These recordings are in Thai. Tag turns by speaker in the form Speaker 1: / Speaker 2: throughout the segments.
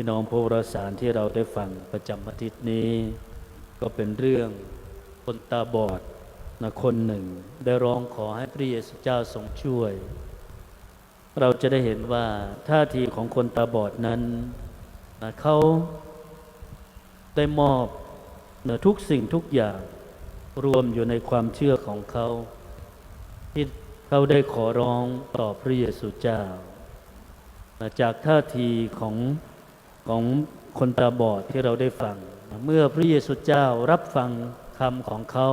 Speaker 1: พี่น้องพระวรสารที่เราได้ฟังประจำอาทิตย์นี้ ก็เป็นเรื่องคนตาบอดนะคนหนึ่ง ได้ร้องขอให้พระเยซูเจ้าทรงช่วย เราจะได้เห็นว่าท่าทีของคนตาบอดนั้นนะเขาได้มอบเนือทุกสิ่งทุกอย่างรวมอยู่ในความเชื่อของเขา ที่เขาได้ขอร้องต่อพระเยซูเจ้านะจากท่าทีของ ของคนตาบอดที่เราได้ฟัง เมื่อพระเยซูเจ้ารับฟังคำของเขา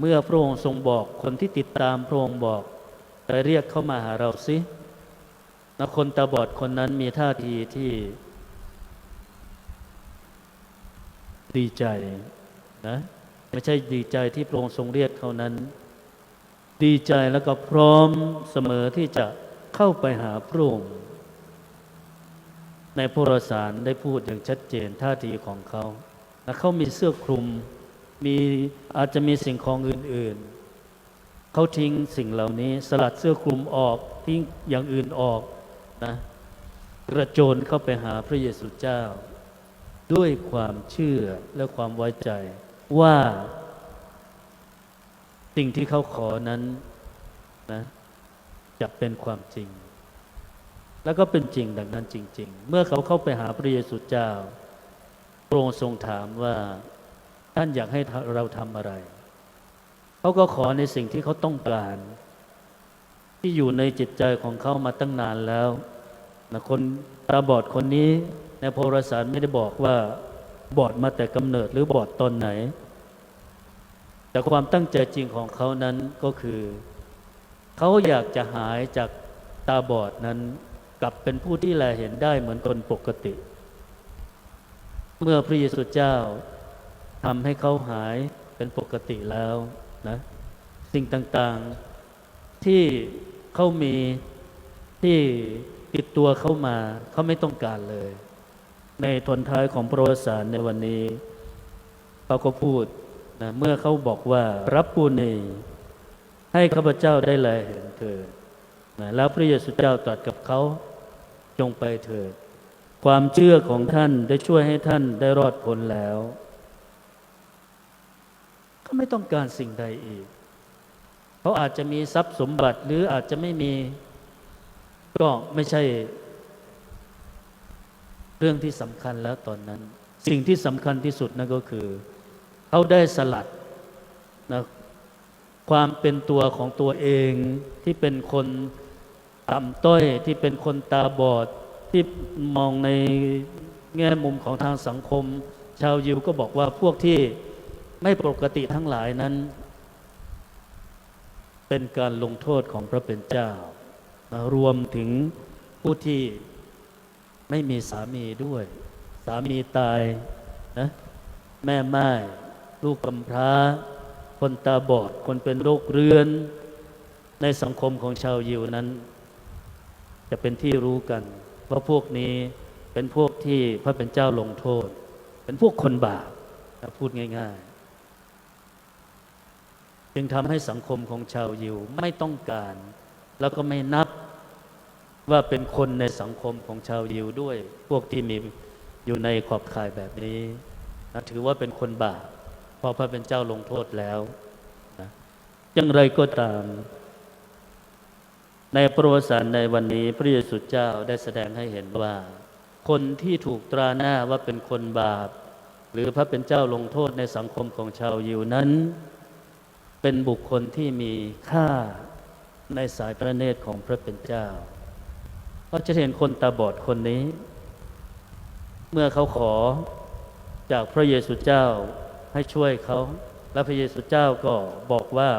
Speaker 1: เมื่อพระองค์ทรงบอกคนที่ติดตามพระองค์บอกไปเรียกเข้ามาหาเราสิคนตาบอดคนนั้นมีท่าทีที่ดีใจนะไม่ใช่ดีใจที่พระองค์ทรงเรียกเขานั้น ดีใจแล้วก็พร้อมเสมอที่จะเข้าไปหาพระองค์ ในพรสารได้พูดอย่างชัดเจนท่าทีของเขาและเขามีเสื้อคลุมมีอาจจะมีสิ่งของอื่นๆ เขาทิ้งสิ่งเหล่านี้ สลัดเสื้อคลุมออกทิ้งอย่างอื่นออกนะกระโจนเข้าไปหาพระเยซูเจ้า ด้วยความเชื่อและความไว้ใจว่าสิ่งที่เขาขอนั้นนะจะเป็นความจริง แล้วก็เป็นจริงดังนั้นจริง ๆ เมื่อเขาเข้าไปหาพระเยซูเจ้าพระองค์ทรงถามว่าท่านอยากให้เราทำอะไร เขาก็ขอในสิ่งที่เขาต้องการ ที่อยู่ในจิตใจของเขามาตั้งนานแล้วนะคนตาบอดคนนี้ในโพรสารไม่ได้บอกว่าบอดมาแต่กำเนิดหรือบอดตอนไหน แต่ความตั้งใจจริงของเขานั้นก็คือ เขาอยากจะหายจากตาบอดนั้น กลับเป็นผู้ที่แลเห็นได้เหมือนคนปกติ เมื่อพระเยซูเจ้าทำให้เขาหายเป็นปกติแล้วนะสิ่งต่างๆที่เขามีที่ติดตัวเข้ามาเขาไม่ต้องการเลย ในทนท้ายของพระวสารในวันนี้เขาก็พูดนะเมื่อเขาบอกว่ารับปูนีให้ข้าพเจ้าได้แลเห็นเถิดนะแล้วพระเยซูเจ้าตรัสกับเขา จงไปเถิด ความเชื่อของท่านได้ช่วยให้ท่านได้รอดพ้นแล้วเขาไม่ต้องการสิ่งใดอีก เขาอาจจะมีทรัพย์สมบัติหรืออาจจะไม่มี ก็ไม่ใช่ เรื่องที่สำคัญแล้วตอนนั้น สิ่งที่สำคัญที่สุดนั่นก็คือ เขาได้สลัดนะความเป็นตัวของตัวเองที่เป็นคน ต่ำต้อยที่เป็นคนตาบอดที่มองในแง่มุมของทางสังคม ชาวยิวก็บอกว่าพวกที่ไม่ปกติทั้งหลายนั้น เป็นการลงโทษของพระเป็นเจ้า รวมถึงผู้ที่ไม่มีสามีด้วย สามีตายนะแม่ไม้ลูกกำพร้า คนตาบอด คนเป็นโรคเรื้อน ในสังคมของชาวยิวนั้น จะเป็นที่รู้กันว่าพวกนี้เป็นพวกที่พระเป็นเจ้าลงโทษ เป็นพวกคนบาปนะพูดง่าย ๆ จึงทำให้สังคมของชาวยิวไม่ต้องการ แล้วก็ไม่นับว่าเป็นคนในสังคมของชาวยิวด้วย พวกที่มีอยู่ในขอบข่ายแบบนี้นะถือว่าเป็นคนบาปเพราะพระเป็นเจ้าลงโทษแล้วนะอย่างไรก็ตาม ในประวัติศาสตร์ในวันนี้พระเยซูเจ้าได้แสดงให้เห็นว่า คนที่ถูกตราหน้าว่าเป็นคนบาป หรือพระเป็นเจ้าลงโทษในสังคมของชาวยิวนั้น เป็นบุคคลที่มีค่าในสายพระเนตรของพระเป็นเจ้าเราจะเห็นคนตาบอดคนนี้ เมื่อเขาขอจากพระเยซูเจ้าให้ช่วยเขา และพระเยซูเจ้าก็บอกว่า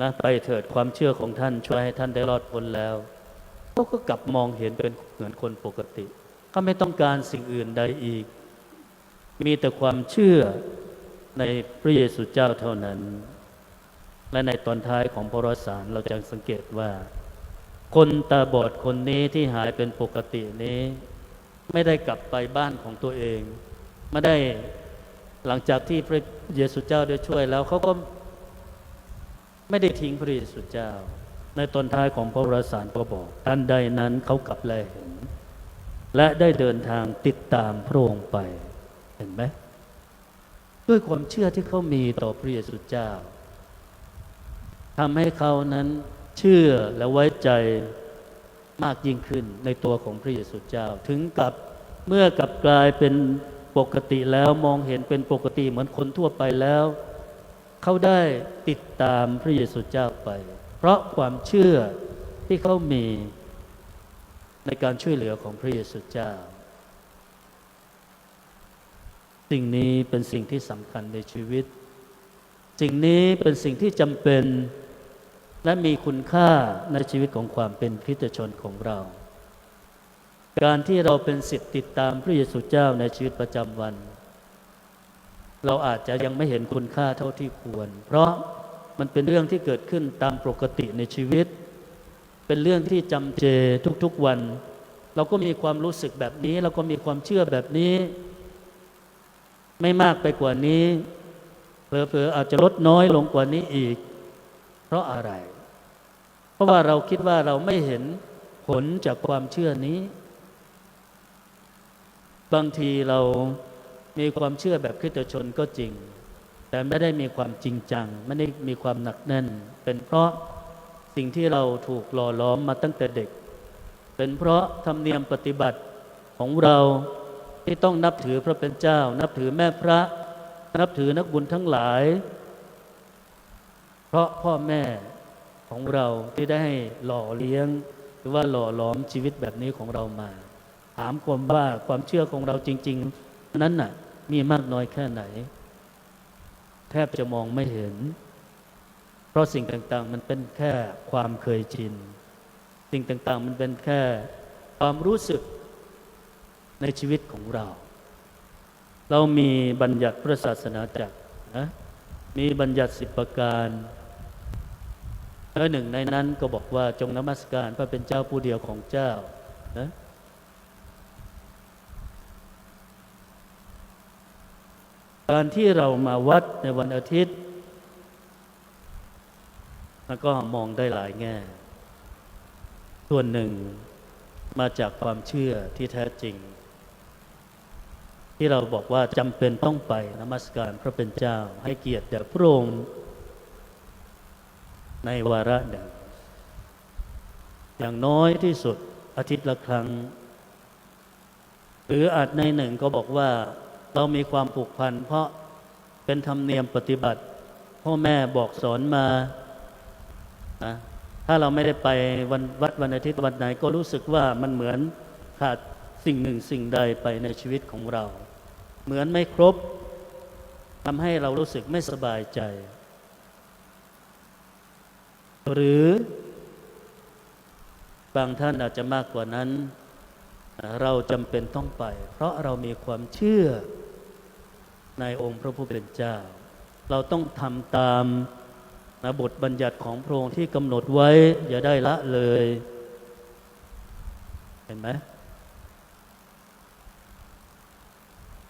Speaker 1: นะไปเถิดความเชื่อของท่าน ช่วยให้ท่านได้รอดพ้นแล้วเขาก็กลับมองเห็นเป็นเหมือนคนปกติเขาไม่ต้องการสิ่งอื่นใดอีก มีแต่ความเชื่อในพระเยซูเจ้าเท่านั้น และในตอนท้ายของพระสารเราจะสังเกตว่า คนตาบอดคนนี้ที่หายเป็นปกตินี้ ไม่ได้กลับไปบ้านของตัวเอง ไม่ได้หลังจากที่พระเยซูเจ้าได้ช่วยแล้วเขาก็ ไม่ได้ทิ้งพระเยซูเจ้า ในตอนท้ายของพระวรสารก็บอกท่านใดนั้นเขากลับแลเห็น และได้เดินทางติดตามพระองค์ไปเห็นไหมด้วยความเชื่อที่เขามีต่อพระเยซูเจ้าทำให้เขานั้นเชื่อและไว้ใจมากยิ่งขึ้นในตัวของพระเยซูเจ้า ถึงกับเมื่อกลับกลายเป็นปกติแล้วมองเห็นเป็นปกติเหมือนคนทั่วไปแล้ว เขาได้ติดตามพระเยซูเจ้าไป เพราะความเชื่อที่เขามีในการช่วยเหลือของพระเยซูเจ้า สิ่งนี้เป็นสิ่งที่สำคัญในชีวิต สิ่งนี้เป็นสิ่งที่จำเป็นและมีคุณค่าในชีวิตของความเป็นคริสตชนของเรา การที่เราเป็นสิทธิ์ติดตามพระเยซูเจ้าในชีวิตประจำวัน เราอาจจะยังไม่เห็นคุณค่าเท่าที่ควร เพราะมันเป็นเรื่องที่เกิดขึ้นตามปกติในชีวิต เป็นเรื่องที่จำเจทุกๆวัน เราก็มีความรู้สึกแบบนี้ เราก็มีความเชื่อแบบนี้ ไม่มากไปกว่านี้เผลอๆอาจจะลดน้อยลงกว่านี้อีก เพราะอะไร เพราะว่าเราคิดว่าเราไม่เห็นผลจากความเชื่อนี้ บางทีเรา มีความเชื่อแบบคริสตชนก็จริง แต่ไม่ได้มีความจริงจัง ไม่ได้มีความหนักแน่น เป็นเพราะสิ่งที่เราถูกหล่อล้อมมาตั้งแต่เด็ก เป็นเพราะธรรมเนียมปฏิบัติของเราที่ต้องนับถือพระเป็นเจ้า นับถือแม่พระ นับถือนักบุญทั้งหลาย เพราะพ่อแม่ของเราที่ได้ให้หล่อเลี้ยง หรือว่าหล่อหลอมชีวิตแบบนี้ของเรามา ถามความว่าความเชื่อของเราจริง ๆ นั้นน่ะ มีมากน้อยแค่ไหน แทบจะมองไม่เห็น เพราะสิ่งต่างๆ มันเป็นแค่ความเคยชิน สิ่งต่างๆ มันเป็นแค่ความรู้สึกในชีวิตของเรา เรามีบัญญัติพระศาสนาจักรนะมีบัญญัติสิบประการและหนึ่งในนั้นก็บอกว่าจงนมัสการพระเป็นเจ้าผู้เดียวของเจ้านะ การที่เรามาวัดในวันอาทิตย์ มันก็มองได้หลายแง่ ส่วนหนึ่งมาจากความเชื่อที่แท้จริง ที่เราบอกว่าจำเป็นต้องไปนมัสการพระเป็นเจ้าให้เกียรติแด่พระองค์ในวาระหนึ่ง อย่างน้อยที่สุดอาทิตย์ละครั้ง หรืออาจในหนึ่งก็บอกว่า เรามีความผูกพัน เพราะเป็นธรรมเนียมปฏิบัติ พ่อแม่บอกสอนมา ถ้าเราไม่ได้ไปวันวัดวันอาทิตย์วันไหน ก็รู้สึกว่ามันเหมือนขาดสิ่งหนึ่งสิ่งใดไปในชีวิตของเรา เหมือนไม่ครบทำให้เรารู้สึกไม่สบายใจ หรือบางท่านอาจจะมากกว่านั้น เราจำเป็นต้องไป เพราะเรามีความเชื่อ ในองค์พระผู้เป็นเจ้า เราต้องทำตามนะบทบัญญัติของพระองค์ที่กำหนดไว้ อย่าได้ละเลย เห็นไหม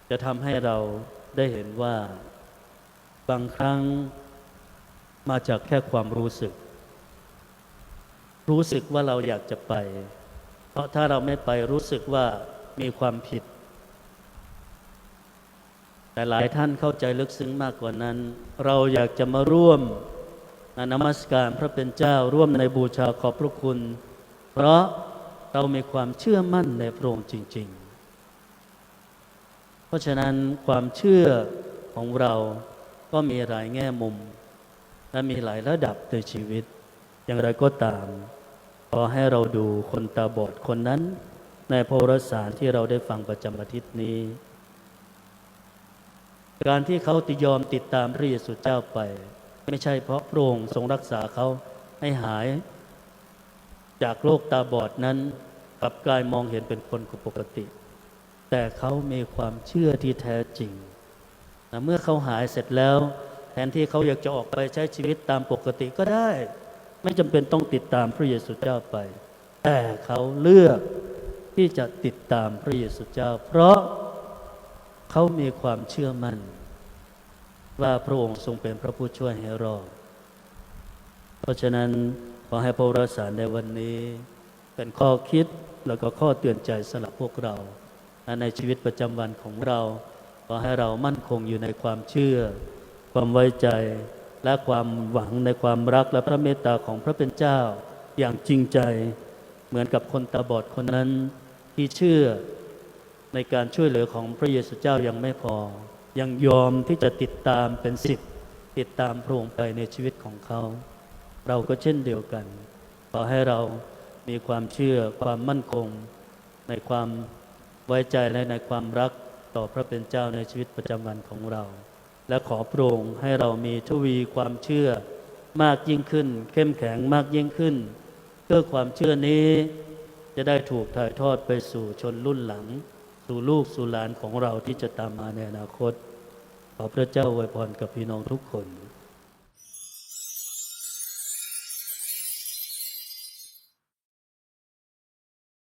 Speaker 1: จะทำให้เราได้เห็นว่า บางครั้งมาจากแค่ความรู้สึก รู้สึกว่าเราอยากจะไป เพราะถ้าเราไม่ไปรู้สึกว่ามีความผิด แต่หลายท่านเข้าใจลึกซึ้งมากกว่านั้น เราอยากจะมาร่วมนมัสการพระเป็นเจ้าร่วมในบูชาขอบพระคุณ เพราะเรามีความเชื่อมั่นในพระองค์จริง ๆ เพราะฉะนั้นความเชื่อของเราก็มีหลายแง่มุม และมีหลายระดับในชีวิต อย่างไรก็ตามขอให้เราดูคนตาบอดคนนั้น ในพระรสารที่เราได้ฟังประจำอาทิตย์นี้ การที่เขาติยอมติดตามพระเยซูเจ้าไป ไม่ใช่เพราะพระองค์ทรงรักษาเขาให้หาย จากโรคตาบอดนั้นกลับกลายมองเห็นเป็นคนปกติ แต่เขามีความเชื่อที่แท้จริงนะเมื่อเขาหายเสร็จแล้ว แทนที่เขาอยากจะออกไปใช้ชีวิตตามปกติก็ได้ ไม่จำเป็นต้องติดตามพระเยซูเจ้าไป แต่เขาเลือกที่จะติดตามพระเยซูเจ้า เพราะ เขามีความเชื่อมั่น ว่าพระองค์ทรงเป็นพระผู้ช่วยให้รอด เพราะฉะนั้นขอให้พระวรสารในวันนี้เป็นข้อคิดแล้วก็ข้อเตือนใจสำหรับพวกเรา ในชีวิตประจำวันของเรา ขอให้เรามั่นคงอยู่ในความเชื่อ ความไว้ใจและความหวังในความรักและพระเมตตาของพระเป็นเจ้า อย่างจริงใจเหมือนกับคนตาบอดคนนั้นที่เชื่อ ในการช่วยเหลือของพระเยซูเจ้ายังไม่พอ ยังยอมที่จะติดตามเป็นสิทธิ์ติดตามพระองค์ไปในชีวิตของเขา เราก็เช่นเดียวกัน ขอให้เรามีความเชื่อความมั่นคง ในความไว้ใจและในความรักต่อพระเป็นเจ้าในชีวิตประจำวันของเรา และขอโปร่งให้เรามีทวีความเชื่อมากยิ่งขึ้น เข้มแข็งมากยิ่งขึ้น เพื่อความเชื่อนี้จะได้ถูกถ่ายทอดไปสู่ชนรุ่นหลัง สู่ลูกสู่หลานของเราที่จะตามมาในอนาคต ขอพระเจ้าอวยพรกับพี่น้องทุกคน